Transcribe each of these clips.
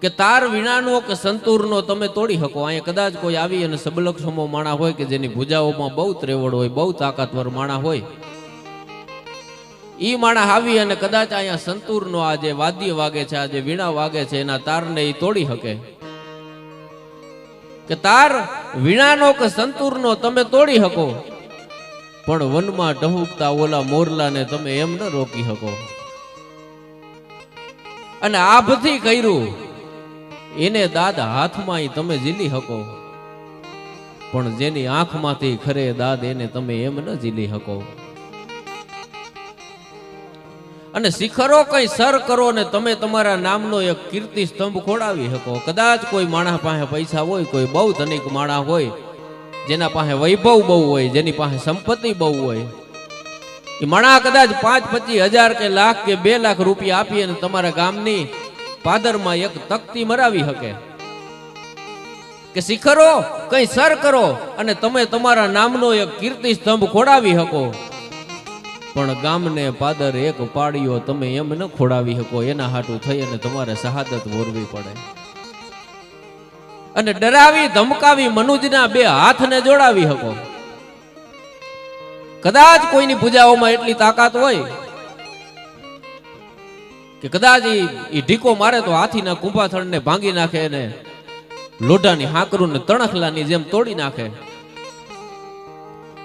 કે તાર વિનાનો કે સંતૂરનો તમે તોડી શકો. અહીંયા કદાચ કોઈ આવી અને સબલક્ષમો માણા હોય કે જેની ભૂજાઓમાં બહુ ત્રેવડ હોય, બહુ તાકાતવર માણા હોય. ઈ માણા આવી અને કદાચ અહીંયા સંતૂરનો આ જે વાદ્ય વાગે છે, આ જે વીણા વાગે છે, એના તારને ઈ તોડી શકે. કે તાર વીણાનો કે સંતૂરનો તમે તોડી શકો. પણ વનમાં ટહુકતા ઓલા મોરલાને તમે એમ ન રોકી શકો. અને આભથી કર્યું. એને દાદ હાથમાં તમે ઝીલી શકો. પણ જેની આંખમાંથી ખરે દાદ એને તમે એમ ન ઝીલી શકો. અને શિખરો કઈ સર કરો ને તમે તમારા નામનો એક કીર્તિ સ્તંભ ખોડાવી શકો. કદાચ કોઈ માણસ પાસે પૈસા હોય, કોઈ બહુ ધનિક માણસ હોય, જેના પાસે વૈભવ બહુ હોય, જેની પાસે સંપત્તિ બહુ હોય. એ માણા કદાચ પાંચ પચીસ હજાર કે લાખ કે બે લાખ રૂપિયા આપીએ અને તમારા ગામની પાદરમાં એક તકતી મરાવી શકે. કે શિખરો, કઈ સર કરો અને તમે તમારા નામનો એક કીર્તિ સ્તંભ ખોડાવી શકો. પણ ગામને પાદર એક પાડ્યો તમે એમ ન ખોડાવી શકો, એના હાટું થઈ અને તમારે શહાદત વોરવી પડે. અને ડરાવી, ધમકાવી મનુજના બે હાથને જોડાવી શકો. કદાચ કોઈની પૂજાઓમાં એટલી તાકાત હોય કે કદાચ ઈ ઢીકો મારે તો હાથીના કુંભાથળને ભાંગી નાખે ને લોઢાની હાકરું ને તણખલાની જેમ તોડી નાખે.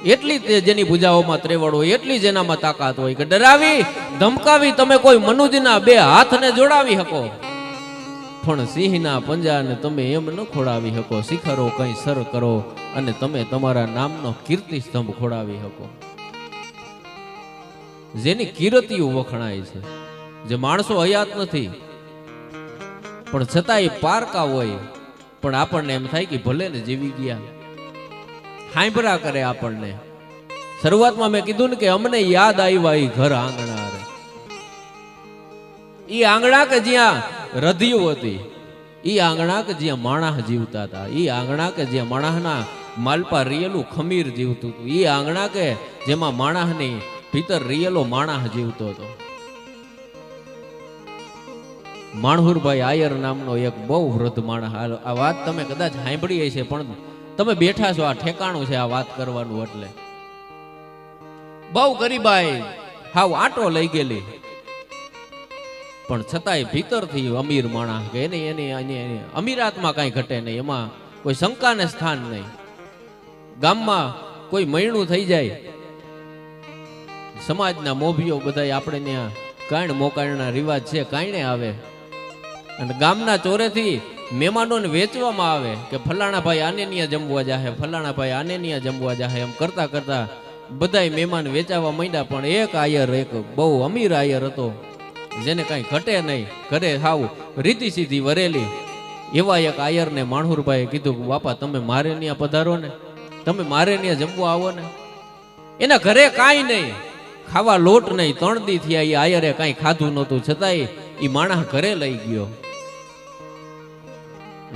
એટલી જેની ભૂજાઓમાં ત્રેવડ હોય, એટલી જેનામાં તાકાત હોય કે ડરાવી, ધમકાવી તમે કોઈ મનુજના બે હાથને જોડાવી શકો. પણ સિંહના પંજાને તમે એમ ન ખોડાવી શકો. શિખરો કઈ સર કરો અને તમે તમારા નામનો કીર્તિ સ્તંભ ખોડાવી શકો. જેની કીર્તિઓ વખણાય છે. જે માણસો હયાત નથી. પણ છતાંય પારકા હોય. પણ આપણને એમ થાય કે ભલે ને જીવી ગયા. હાંભરા કરે આપણને. શરૂઆતમાં મેં કીધું ને કે અમને યાદ આવ્યા એ ઘર આંગણા એ આંગણા કે જ્યાં રધિયું હતી. એ આંગણા કે જ્યાં માણસ જીવતા હતા. એ આંગણા કે જ્યાં માણસના માલપા રિયેલું ખમીર જીવતું હતું. એ આંગણા કે જેમાં માણસની ભીતર રિયેલો માણસ જીવતો હતો. માણહુરભાઈ આયર નામનો એક બહુ વૃદ્ધ માણસ. આ વાત તમે કદાચ સાંભળી હશે, પણ તમે બેઠા છો, આ ઠેકાણું છે આ વાત કરવાનું એટલે. બહુ ગરીબાઈ, હાવ આટો લઈ ગયેલી. પણ છતાંય ભીતરથી અમીર માણસ કે એની એની અમીરાતમાં કાંઈ ઘટે નહીં, એમાં કોઈ શંકાને સ્થાન નહીં. ગામમાં કોઈ મૈણું થઈ જાય. સમાજના મોભીઓ બધા આપણે ત્યાં કાંઈ મોકાણના રિવાજ છે, કાંઈ આવે. અને ગામના ચોરેથી મહેમાનોને વેચવામાં આવે કે ફલાણા ભાઈ આને ત્યાં જમવા જાહે, ફલાણા ભાઈ આને ત્યાં જમવા જાહે, એમ કરતા કરતા બધાય મહેમાન વેચાવા માંડ્યા. પણ એક આયર, એક બહુ અમીર આયર હતો, જેને કાંઈ ઘટે નહીં. ઘરે હાવ રીતિ સીધી વરેલી. એવા એક આયરને માણહુરભાઈએ કીધું કે, બાપા, તમે મારે ન્યા પધારો ને. તમે મારે ન્યા જમવા આવો ને. એના ઘરે કાંઈ નહીં. ખાવા લોટ નહીં. ત્રણ દી થયા એ આયરે કાંઈ ખાધું નહોતું. છતાંય એ માણસ ઘરે લઈ ગયો.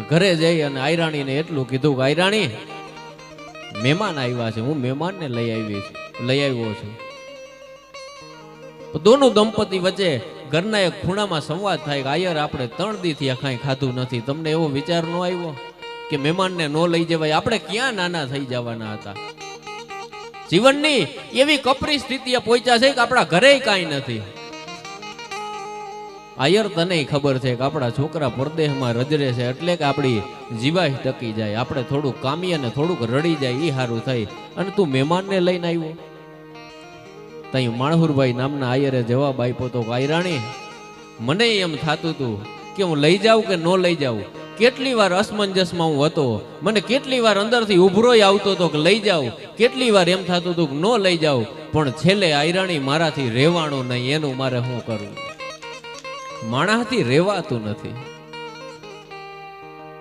ઘરે જઈ અને આયરાણીને એટલું કીધું કે, આયરાણી, મહેમાન આવ્યા છે. હું મહેમાનને લઈ આવી છું, લઈ આવ્યો છું. દોનું દંપતી વચ્ચે ઘરના એક ખૂણામાં સંવાદ થાય કે, આયર, આપણે ત્રણ દીથી આ કાંઈ ખાધું નથી. તમને એવો વિચાર ન આવ્યો કે મહેમાનને ન લઈ જવાય? આપણે ક્યાં નાના થઈ જવાના હતા? જીવનની એવી કપરી સ્થિતિએ પહોંચ્યા છે કે આપણા ઘરે કાંઈ નથી. આયર તને ખબર છે કે આપણા છોકરા પરદેશમાં રજરે છે એટલે કે આપણી જીવાય ટકી જાય. આપણે થોડુંક કામી અને થોડુંક રડી જાય એ સારું થાય. અને તું મહેમાનને લઈને આવ્યો. તઈ માણહુરભાઈ નામના આયરે જવાબ આપ્યો તો આયરાણી મને એમ થતું હતું કે હું લઈ જાઉં કે ન લઈ જાઉં? કેટલી વાર અસમંજસમાં હું હતો? મને કેટલી વાર અંદરથી ઉભરોય આવતો હતો કે લઈ જાઉં? કેટલી વાર એમ થતું હતું કે ન લઈ જાઉં? પણ છેલ્લે આયરાણી મારાથી રહેવાનું નહીં, એનું મારે શું કરવું માણસથી રહેવાતું નથી.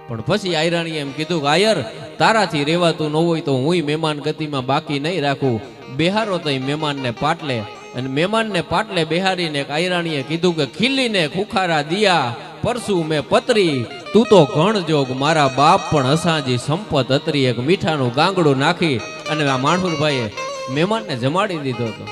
પણ પછી આયરાણીએ એમ કીધું કે, આયર, તારાથી રહેવાતું ન હોય તો હું મહેમાન ગતિમાં બાકી નહીં રાખું. બેહારો તો મહેમાનને પાટલે. અને મહેમાનને પાટલે બેહારીને આયરાણીએ કીધું કે, ખીલીને ખુખારા દિયા, પરસુ મેં પતરી. તું તો ઘણ જોગ મારા બાપ પણ અસાંજી સંપત અતરી. એક મીઠાનું ગાંગડું નાખી. અને આ માણહુરભાઈએ મહેમાનને જમાડી દીધો હતો.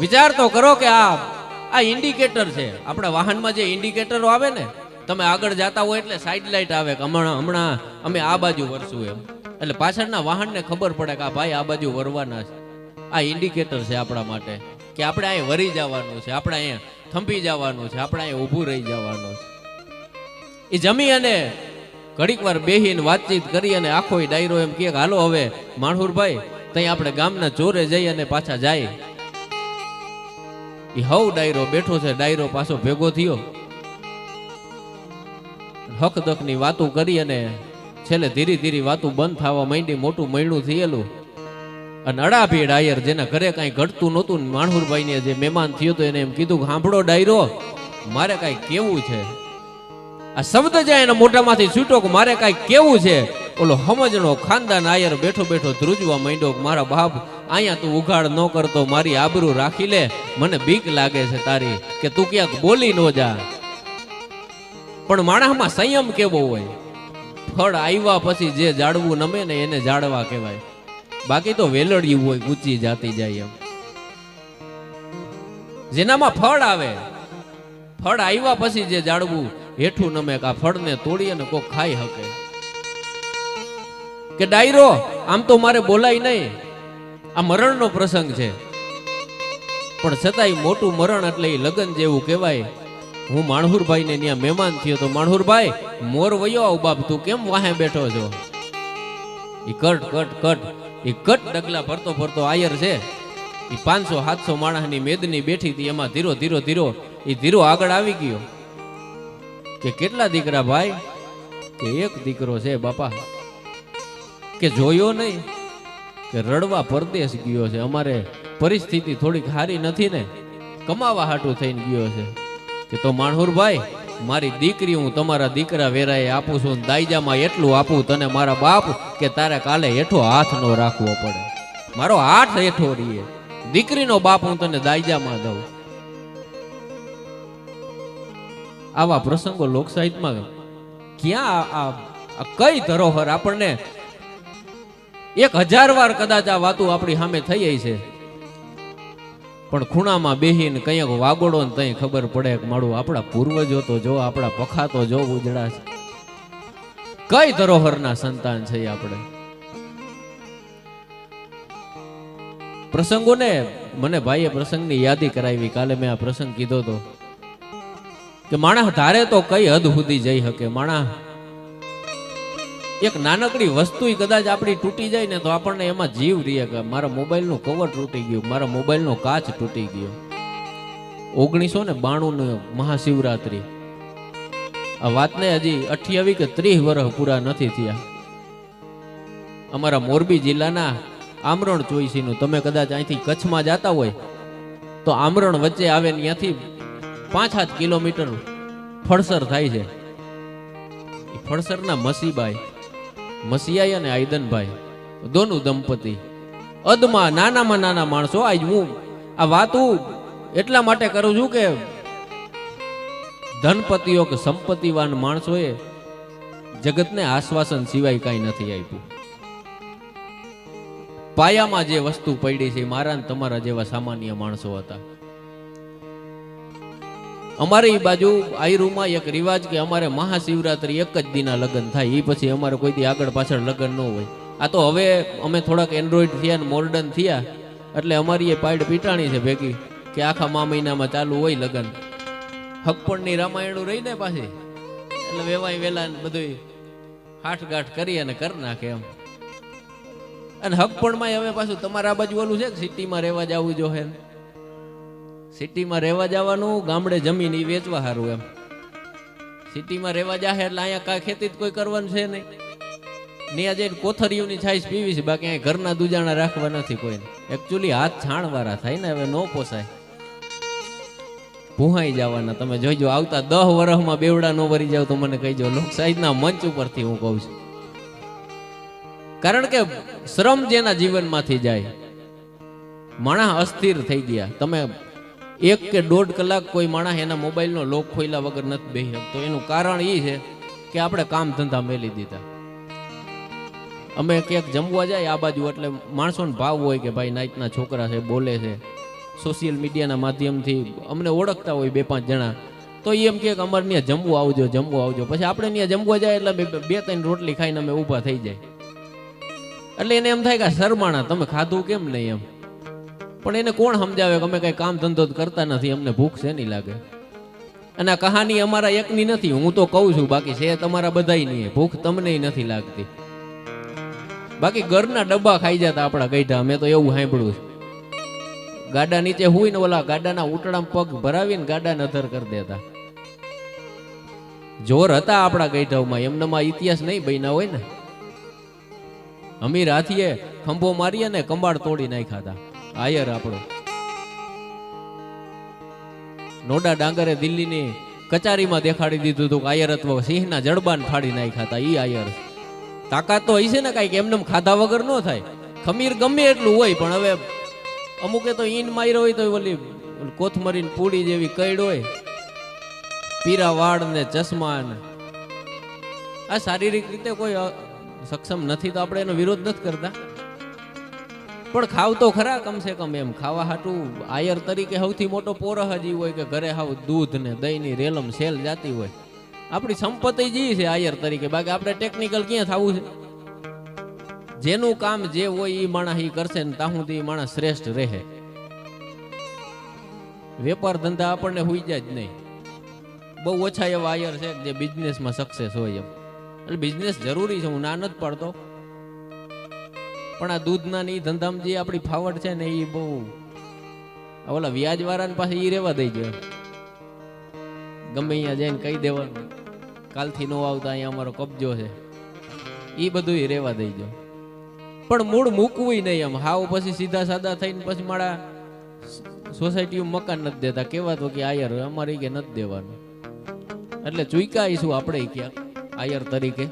વિચાર તો કરો કે આ આ ઇન્ડિકેટર છે. આપણા વાહનમાં જે ઇન્ડિકેટરો આવે ને, તમે આગળ જતા હોય એટલે સાઈડ લાઇટ આવે કે હમણાં હમણાં અમે આ બાજુ વરસું એમ. એટલે પાછળના વાહનને ખબર પડે કે આ ભાઈ આ બાજુ વરવાના છે. આ ઇન્ડિકેટર છે આપણા માટે. કે આપણે અહીંયા વરી જવાનું છે, આપણે અહીંયા થંભી જવાનું છે, આપણે અહીંયા ઊભું રહી જવાનું છે. એ જમી અને ઘડીક વાર બેહીને વાતચીત કરી અને આખો ડાયરો એમ કે, હાલો હવે, માણહુરભાઈ ત્યાં આપણે ગામના ચોરે જઈ અને પાછા જાય. એ હવ ડાયરો બેઠો છે, ડાયરો પાછો ભેગો થયો. હક દકની વાતો કરી અને છેલ્લે ધીરે ધીરે વાતો બંધ થવા માંડી, મોટું મૈણું થયેલું. અને અડાભીડ આયર, જેના ઘરે કાંઈ ઘટતું નહોતું ને માણહુરભાઈને જે મહેમાન થયો તો એને એમ કીધું સાંભળો ડાયરો, મારે કાંઈ કેવું છે? આ શબ્દ જાય એના મોઢામાંથી છૂટો કે, મારે કાંઈ કેવું છે? ઓલો સમજણો ખાનદાન આયર બેઠો બેઠો ધ્રુજવા માંડ્યો મારા બાપ અહીંયા તું ઉઘાડ ન કરતો મારી આબરૂ રાખી લે. મને બીક લાગે છે તારી કે તું ક્યાંક બોલી ન જા. પણ માણસમાં સંયમ કેવો હોય? ફળ આવ્યા પછી જે જાળવું નમે ને એને જાળવા કહેવાય. બાકી તો વેલડિયું હોય, ઊંચી જાતી જાય એમ. જેનામાં ફળ આવે, ફળ આવ્યા પછી જે જાળવું હેઠું નમે કે આ ફળને તોડી અને કોક ખાઈ શકે કે ડાયરો, આમ તો મારે બોલાય નહીં. આ મરણનો પ્રસંગ છે. પણ છતાંય મોટું મરણ એટલે એ લગ્ન જેવું કહેવાય. હું માણહુરભાઈ ને ત્યાં મહેમાન થયો તો માણહુરભાઈ, મોર વયો આવ બાપ, તું કેમ વાહે બેઠો છો? એ કટ કટ કટ. એ કટ ડગલા ફરતો ફરતો આયર છે. એ પાંચસો, સાતસો માણસની મેદની બેઠી હતી, એમાં ધીરો ધીરો ધીરો. એ ધીરો આગળ આવી ગયો. કે કેટલા દીકરા ભાઈ? કે એક દીકરો છે બાપા. કે જોયો નહીં? કે રડવા પરદેશ ગયો છે. અમારે પરિસ્થિતિ થોડીક સારી નથી ને. કમાવા હાટું થઈને ગયો છે. કે તો માણહુરભાઈ મારી દીકરી હું તમારા દીકરા વેરાએ આપું છું દાયજામાં એટલું આપું તને મારા બાપ કે તારે કાલે હેઠો હાથ નો રાખવો પડે. મારો હાથ હેઠો રહીએ. દીકરીનો બાપ હું તને દાયજામાં દઉં. આવા પ્રસંગો લોક ક્યાં આ કઈ ધરોહર આપણને એક હજાર વાર કદાચ આ વાતું આપણી સામે થઈ છે. પણ ખૂણામાં બેહીને કંઈક વાગોડો ને તઈ ખબર પડે કે મારું આપણા પૂર્વજો તો જો, આપણા પખાતો જો ઉજળા છે. કઈ ધરોહરના સંતાન છે આપણે? પ્રસંગોને મને ભાઈએ પ્રસંગની યાદી કરાવી, કાલે મેં આ પ્રસંગ કીધો તો, કે માણસ ધારે તો કઈ હદ સુધી જઈ શકે? માણસ એક નાનકડી વસ્તુ કદાચ આપણી તૂટી જાય ને તો આપણને એમાં જીવ રહીએ કે મારા મોબાઈલનું કવર તૂટી ગયું, મારા મોબાઈલનો કાચ તૂટી ગયો. ઓગણીસો ને બાણું મહાશિવરાત્રી. આ વાતને હજી અઠ્યાવીસ કે ત્રીસ વર્ષ પૂરા નથી થયા. અમારા મોરબી જિલ્લાના આમરણ ચોઈસીનું, તમે કદાચ અહીંથી કચ્છમાં જતા હોય, તો આમરણ વચ્ચે આવે ત્યાંથી પાંચ સાત કિલોમીટર ફળસર થાય છે. ફળસરના મસીબાઈ મસીયાઈ અને આયદનભાઈ, દોનું દંપતી. અદમાં નાનામાં નાના માણસો, આજ હું આ વાતું એટલા માટે કરું છું કે ધનપતિઓ કે સંપત્તિવાન માણસોએ જગતને આશ્વાસન સિવાય કાંઈ નથી આપ્યું. પાયામાં જે વસ્તુ પડી છે, મારા તમારા જેવા સામાન્ય માણસો હતા. અમારે એ બાજુ આયરુમાં એક રિવાજ કે અમારે મહાશિવરાત્રી એક જ દિના લગ્ન થાય એ પછી અમારે કોઈ દી આગળ પાછળ લગ્ન ન હોય. આ તો હવે અમે થોડાક એન્ડ્રોઈડ થયા ને મોર્ડન થયા, એટલે અમારી એ પાડ પીટાણી છે ભેગી, કે આખા મા મહિનામાં ચાલુ હોય લગ્ન. હકપણની રામાયણું રહી ને પાછી, એટલે વેવાય વેલા બધું હાઠગાંઠ કરી અને કરી નાખે એમ. અને હકપણમાં હવે પાછું તમારા બાજુ ઓલું છે સિટીમાં રહેવા જવું જોઈએ સિટીમાં રહેવા જવાનું, ગામડે જમીન એ વેચવા સારું એમ. સિટીમાં રહેવા જાહે એટલે અહીંયા કાંઈ ખેતી કોઈ કરવાનું છે નહીં. ત્યાં જઈને કોથરીઓની છાશ પીવી છે, બાકી અહીંયા ઘરના દુજાણા રાખવા નથી કોઈને. એકચ્યુઅલી હાથ છાણવાળા થાય ને, હવે ન પોસાય. ભૂહાઈ જવાના, તમે જોઈજો, આવતા દહ વર્ષમાં બેવડા નો વરી જાવ તો મને કહીજો લોકશાહીના મંચ ઉપરથી હું કહું છું. કારણ કે શ્રમ જેના જીવનમાંથી જાય. માણસ અસ્થિર થઈ ગયા. તમે એક કે દોઢ કલાક કોઈ માણસ એના મોબાઈલનો લોક ખોલ્યા વગર નથી બેસી શકતો. એનું કારણ એ છે કે આપણે કામ ધંધા મેલી દીધા. અમે ક્યાંક જમવા જાય આ બાજુ, એટલે માણસોને ભાવ હોય કે ભાઈ નાઈટના છોકરા છે, બોલે છે, સોશિયલ મીડિયાના માધ્યમથી અમને ઓળખતા હોય બે પાંચ જણા. તો એમ કે અમારે ત્યાં જમવું આવજો જમવું આવજો. પછી આપણે ત્યાં જમવા જાય એટલે બે ત્રણ રોટલી ખાઈને અમે ઊભા થઈ જાય. એટલે એને એમ થાય કે શરમાણા, તમે ખાધું કેમ નહીં એમ? પણ એને કોણ સમજાવે કે અમે કઈ કામ ધંધો કરતા નથી, અમને ભૂખ છે નહીં લાગે? અને કહાની અમારા એકની નથી, હું તો કહું છું, બાકી છે તમારા બધાય નહીં ભૂખ તમને નથી લાગતી. બાકી ઘરના ડબ્બા ખાઈ જતા આપણા ગઈઢા મેં તો એવું સાંભળ્યું છે. ગાડા નીચે હોય ને ઓલા ગાડાના ઉટડામાં પગ ભરાવીને ગાડા નધર કરી દેતા. જોર હતા આપણા ગઈઢામાં એમનામાં ઇતિહાસ નહીં બન્યા હોય ને? અમીર હાથીએ ખંભો મારીએ ને કંબાળ તોડી નાખ્યા હતા. આયર આપણો. નોડા ડાંગરે દિલ્હીની કચારીમાં દેખાડી દીધું હતું કે આયર અથવા સિંહના જડબાન ફાડી નાખ્યા હતા આયર તાકાત તો હશે ને કાંઈક એમને ખાધા વગર ન થાય. ખમીર ગમે એટલું હોય, પણ હવે અમુકે તો ઈન માર્યો હોય તો ઓલી કોથમરી પૂડી જેવી કઈડ હોય. પીરા વાળ ને ચશ્મા ને. આ શારીરિક રીતે કોઈ સક્ષમ નથી તો આપણે એનો વિરોધ નથી કરતા. પણ ખાવ તો ખરા કમસે કમ એમ. ખાવા હાટું આયર તરીકે સૌથી મોટો પોરહ જ હોય કે ઘરે હાવ દૂધ ને દહીં ની રેલમ સેલ જાતી હોય. આપણી સંપત્તિ જી છે આયર તરીકે. બાકી આપણે ટેકનિકલ ક્યાં થવું છે? જેનું કામ જે હોય એ માણસ એ કરશે ને તાહું ઈ માણસ શ્રેષ્ઠ રહે. વેપાર ધંધા આપણને હોઈ જાય જ નહીં. બહુ ઓછા એવા આયર છે જે બિઝનેસમાં સક્સેસ હોય એમ. એટલે બિઝનેસ જરૂરી છે, હું ના નથી પાડતો. પણ આ દૂધના ની ધંધામાં જે આપણી ફાવટ છે ને એ બહુ ઓલા વ્યાજ વાળાને પાસે એ રેવા દઈ જાય ગમે અહીંયા જઈને કહી દેવાનું. કાલથી નો આવતા અહીંયા અમારો કબજો છે. એ બધું રેવા દઈ જાય પણ મૂળ મૂકવું નહીં એમ. હાવ પછી સીધા સાદા થઈને પછી મારા સોસાયટી મકાન નથી દેતા. કહેવાતો કે આયર, અમારે કે નથી દેવાનું. એટલે ચૂક્યા આવીશું આપણે ક્યાં આયર તરીકે.